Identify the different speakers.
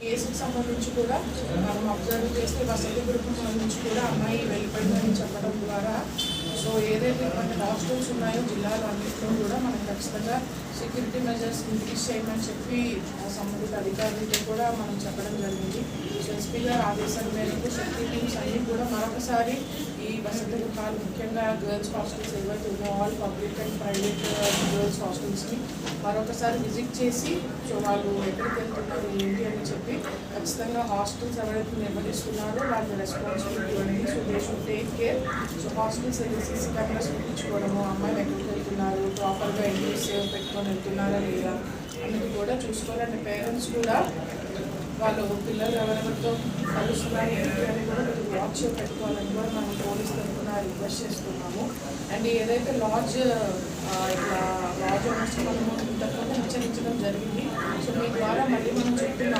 Speaker 1: కేసుకు సంబంధించి కూడా మనం అబ్జర్వ్ చేస్తే వసతి గృహం నుంచి కూడా అమ్మాయి వెళ్ళిపోయిందని చెప్పడం ద్వారా సో ఏదైతే మన హాస్టల్స్ ఉన్నాయో జిల్లాలో అన్నింటిలో కూడా మనం ఖచ్చితంగా సెక్యూరిటీ మెజర్స్ ఇంక్రీజ్ చేయమని చెప్పి సంబంధిత అధికారులతో కూడా మనం చెప్పడం జరిగింది. సో ఎస్పీ గారు ఆదేశాల మేరకు శక్తి టీమ్స్ అన్నీ కూడా మరొకసారి ఈ వసతి గృహాలు ముఖ్యంగా గర్ల్స్ హాస్టల్స్ ఏవైతే ఉన్నాయో all public and private girls హాస్టల్స్ని మరొకసారి విజిట్ చేసి సో వాళ్ళు ఎక్కడికి వెళ్తున్నారు ఏంటి అని చెప్పి ఖచ్చితంగా హాస్టల్స్ ఎవరైతే నిర్వహిస్తున్నారో వాళ్ళ రెస్పాన్సిబిలిటీ అనేది so they should take care so hostels అయితే సీసీ కెమెరాస్ అమ్మాయిలు ఎక్కడికి వెళ్తున్నారు ప్రాపర్గా ఎంట్రీస్ పెట్టుకొని వెళ్తున్నారా లేదా అన్నది కూడా చూసుకోవాలంటే పేరెంట్స్ కూడా వాళ్ళు పిల్లలు ఎవరెవరితో కలుస్తున్నారు ఏంటి అని కూడా మీరు వాచ్ పెట్టుకోవాలని కూడా మనం పోలీస్ తరఫున రిక్వెస్ట్ చేస్తున్నాము. అండ్ ఏదైతే లాడ్జ్ ఇట్లా లాడ్జ్ ఓనర్స్ మనము ఇంతకుముందు హెచ్చరించడం జరిగింది. సో మీ ద్వారా మళ్ళీ మనం చెప్తున్నాం